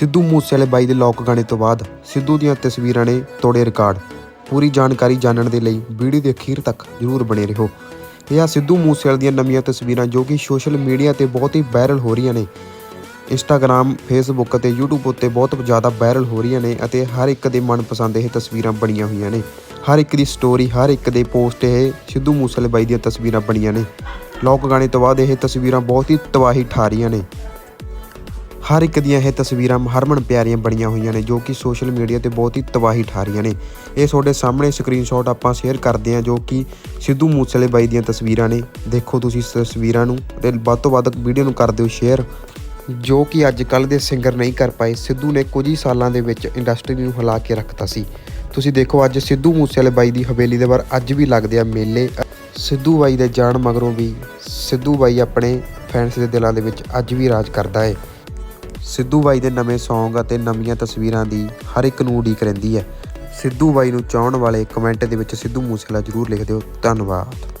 ਸਿੱਧੂ ਮੂਸੇਵਾਲੇ ਬਾਈ ਦੇ ਲੋਕ ਗਾਣੇ ਤੋਂ ਬਾਅਦ ਸਿੱਧੂ ਦੀਆਂ ਤਸਵੀਰਾਂ ਨੇ ਤੋੜੇ ਰਿਕਾਰਡ। ਪੂਰੀ ਜਾਣਕਾਰੀ ਜਾਣਨ ਦੇ ਲਈ ਵੀਡੀਓ ਦੇ ਅਖੀਰ ਤੱਕ ਜਰੂਰ ਬਣੇ ਰਹੋ। ਇਹ ਆ ਸਿੱਧੂ ਮੂਸੇਵਾਲੇ ਦੀਆਂ ਨਵੀਆਂ ਤਸਵੀਰਾਂ ਜੋ ਕਿ ਸੋਸ਼ਲ ਮੀਡੀਆ ਤੇ ਬਹੁਤ ਹੀ ਵਾਇਰਲ ਹੋ ਰਹੀਆਂ ਨੇ। ਇੰਸਟਾਗ੍ਰam ਫੇਸਬੁੱਕ ਅਤੇ YouTube ਉੱਤੇ ਬਹੁਤ ਜ਼ਿਆਦਾ ਵਾਇਰਲ ਹੋ ਰਹੀਆਂ ਨੇ ਅਤੇ ਹਰ ਇੱਕ ਦੇ ਮਨਪਸੰਦ ਇਹ ਤਸਵੀਰਾਂ ਬਣੀਆਂ ਹੋਈਆਂ ਨੇ। ਹਰ ਇੱਕ ਦੀ ਸਟੋਰੀ ਹਰ ਇੱਕ ਦੇ ਪੋਸਟ ਇਹ ਸਿੱਧੂ ਮੂਸੇਵਾਲੇ ਬਾਈ ਦੀਆਂ ਤਸਵੀਰਾਂ ਬਣੀਆਂ ਨੇ। ਲੋਕ ਗਾਣੇ ਤੋਂ ਬਾਅਦ ਇਹ ਤਸਵੀਰਾਂ ਬਹੁਤ ਹੀ ਤਬਾਹੀ ਠਾ ਰਹੀਆਂ ਨੇ। ਹਰ ਇੱਕ ਦੀਆਂ ਇਹ ਤਸਵੀਰਾਂ ਹਰਮਨ ਪਿਆਰੀਆਂ ਬਣੀਆਂ ਹੋਈਆਂ ਨੇ ਜੋ ਕਿ ਸੋਸ਼ਲ ਮੀਡੀਆ ਤੇ ਬਹੁਤ ਹੀ ਤਬਾਹੀ ਠਾ ਰਹੀਆਂ ਨੇ। ਇਹ ਤੁਹਾਡੇ ਸਾਹਮਣੇ ਸਕਰੀਨਸ਼ਾਟ ਆਪਾਂ ਸ਼ੇਅਰ ਕਰਦੇ ਹਾਂ ਜੋ ਕਿ ਸਿੱਧੂ ਮੂਸੇਵਾਲੇ ਬਾਈ ਦੀਆਂ ਤਸਵੀਰਾਂ ਨੇ। ਦੇਖੋ ਤੁਸੀਂ ਇਸ ਤਸਵੀਰਾਂ ਨੂੰ ਤੇ ਵੱਧ ਤੋਂ ਵੱਧ ਵੀਡੀਓ ਨੂੰ ਕਰ ਦਿਓ ਸ਼ੇਅਰ ਜੋ ਕਿ ਅੱਜ ਕੱਲ ਦੇ ਸਿੰਗਰ ਨਹੀਂ ਕਰ ਪਾਏ। ਸਿੱਧੂ ਨੇ ਕੁਝ ਹੀ ਸਾਲਾਂ ਦੇ ਵਿੱਚ ਇੰਡਸਟਰੀ ਨੂੰ ਹਿਲਾ ਕੇ ਰੱਖਤਾ ਸੀ। ਤੁਸੀਂ ਦੇਖੋ ਅੱਜ ਸਿੱਧੂ ਮੂਸੇਵਾਲੇ ਬਾਈ ਦੀ ਹਵੇਲੀ ਦੇ ਬਾਹਰ ਅੱਜ ਵੀ ਲੱਗਦੇ ਆ ਮੇਲੇ। ਸਿੱਧੂ ਬਾਈ ਦੇ ਜਾਣ ਮਗਰੋਂ ਵੀ ਸਿੱਧੂ ਬਾਈ ਆਪਣੇ ਫੈਨਸ ਦੇ ਦਿਲਾਂ ਦੇ ਵਿੱਚ ਅੱਜ ਵੀ ਰਾਜ ਕਰਦਾ ਹੈ। ਸਿੱਧੂ ਬਾਈ ਦੇ ਨਵੇਂ Song ਅਤੇ ਨਵੀਆਂ ਤਸਵੀਰਾਂ ਦੀ ਹਰ ਇੱਕ ਨੂੰ ਉਡੀਕ ਰਹਿੰਦੀ ਹੈ। ਸਿੱਧੂ ਬਾਈ ਨੂੰ ਚਾਹਣ ਵਾਲੇ ਕਮੈਂਟ ਦੇ ਵਿੱਚ ਸਿੱਧੂ ਮੂਸੇਵਾਲਾ ਜ਼ਰੂਰ ਲਿਖ ਦਿਓ। ਧੰਨਵਾਦ।